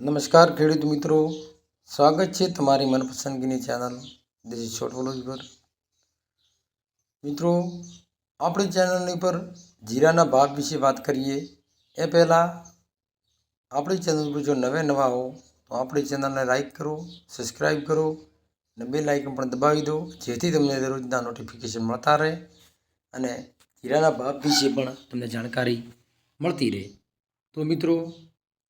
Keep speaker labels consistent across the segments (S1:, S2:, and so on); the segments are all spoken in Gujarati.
S1: નમસ્કાર, ખેડૂત મિત્રો. સ્વાગત છે તમારી મનપસંદગીની ચેનલ દેશી શોર્ટ વ્લોગ પર. મિત્રો, આપણી ચેનલની પર જીરાના ભાવ વિશે વાત કરીએ. એ પહેલાં આપણી ચેનલ પર જો નવે નવા હો, તો આપણી ચેનલને લાઇક કરો સબસ્ક્રાઈબ કરો અને બે લાઇકન પણ દબાવી દો, જેથી તમને દરરોજના નોટિફિકેશન મળતા રહે અને જીરાના ભાવ વિશે પણ તમને જાણકારી મળતી રહે. તો મિત્રો,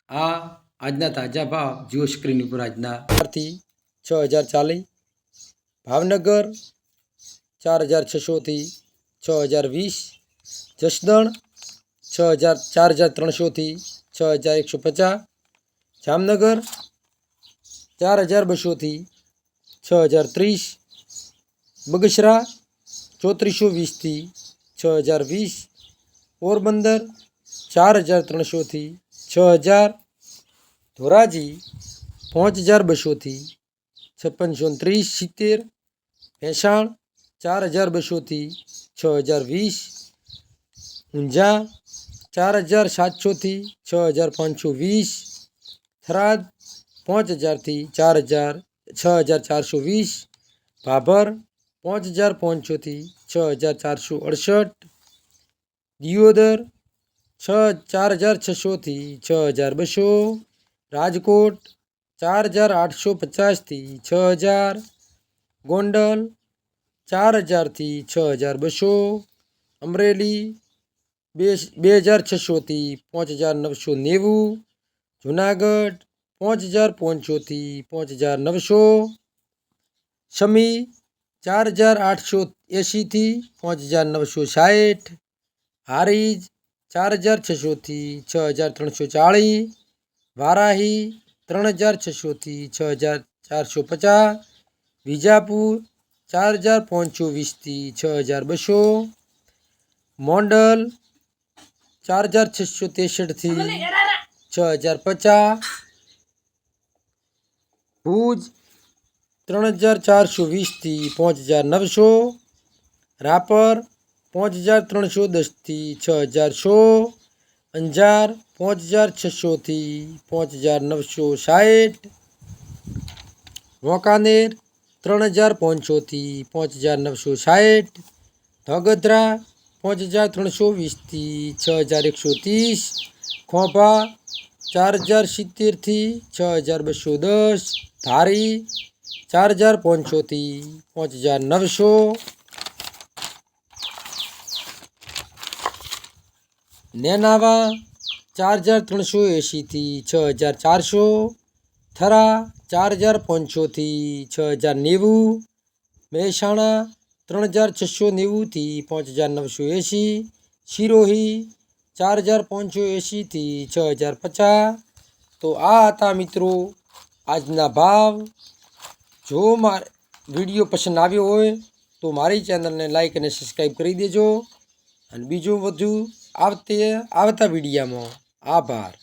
S1: આ આજના તાજા ભાવ જુઓ સ્ક્રીન ઉપર આજના. ચારથી છ હજાર ચાલીસ, ભાવનગર ચાર હજાર છસોથી છ હજાર વીસ, જસદણ છ હજાર ચાર હજાર ત્રણસોથી છ હજાર એકસો પચાસ, જામનગર ચાર હજાર બસોથી છ હજાર ત્રીસ, બગસરા ચોત્રીસો વીસથી છ હજાર વીસ, પોરબંદર ચાર હજાર ત્રણસોથી છ હજાર ધોરાજી પાંચ હજાર બસોથી છપ્પનસો ત્રીસ સિત્તેર, ભેંસાણ ચાર હજાર બસોથી છ હજાર વીસ, ઊંઝા ચાર હજાર સાતસોથી છ હજાર પાંચસો વીસ, થરાદ પાંચ હજારથી ચાર હજાર, છ હજાર ચારસો વીસ, ભાભર પાંચ હજાર પાંચસોથી છ હજાર ચારસો અડસઠ, દિયોદર છ ચાર હજાર છસોથી છ હજાર બસો રાજકોટ, ચાર હજાર આઠસો પચાસથી છ હજાર. ગોંડલ, ચાર હજારથી છ હજાર બસો. અમરેલી, બે બે હજાર છસોથી પાંચ હજાર નવસો નેવું. જુનાગઢ, પાંચ હજાર પાંચસોથી પાંચ હજાર નવસો. શમી ચાર હજાર આઠસો એંશીથી પાંચ હજાર નવસો સાઠ. હારીજ, ચાર હજાર છસોથી છ હજાર ત્રણસો ચાળીસ. વારાહી ત્રણ હજાર છસોથી છ હજાર ચારસો પચાસ, વિજાપુર ચાર હજાર પાંચસો વીસથી છ હજાર બસો, મોંડલ ચાર હજાર છસો ત્રેસઠથી છ હજાર પચાસ, ભુજ ત્રણ હજાર ચારસો વીસથી પાંચ હજાર નવસો, રાપર પાંચ હજાર ત્રણસો દસથી છ હજાર સો અંજાર પાંચ હજાર છસોથી પાંચ હજાર નવસો સાઠ વાંકાનેર ત્રણ હજાર પાંચસોથી પાંચ હજાર નવસો સાઠ ધગધરા પાંચ હજાર ત્રણસો વીસથી છ હજાર એકસો ત્રીસ. ખોભા ચાર હજાર સિત્તેરથી છ હજાર બસો દસ. ધારી ચાર હજાર પાંચસોથી પાંચ હજાર નવસો. નેનાવા ચાર હજાર ત્રણસો એંશીથી છ હજાર ચારસો, થરા ચાર હજાર પાંચસોથી છ હજાર નેવું, મહેસાણા ત્રણ હજાર છસો નેવુંથી પાંચ હજાર નવસો એંશી સિરોહી ચાર હજાર પાંચસો એંશીથી છ હજાર પચાસ. તો આ હતા મિત્રો આજના ભાવ. જો મારે વીડિયો પસંદ આવ્યો હોય તો મારી ચેનલને લાઈક અને સબસ્ક્રાઈબ કરી દેજો. અને બીજું બધું આવતે આવતા વિડીયામાં. આભાર.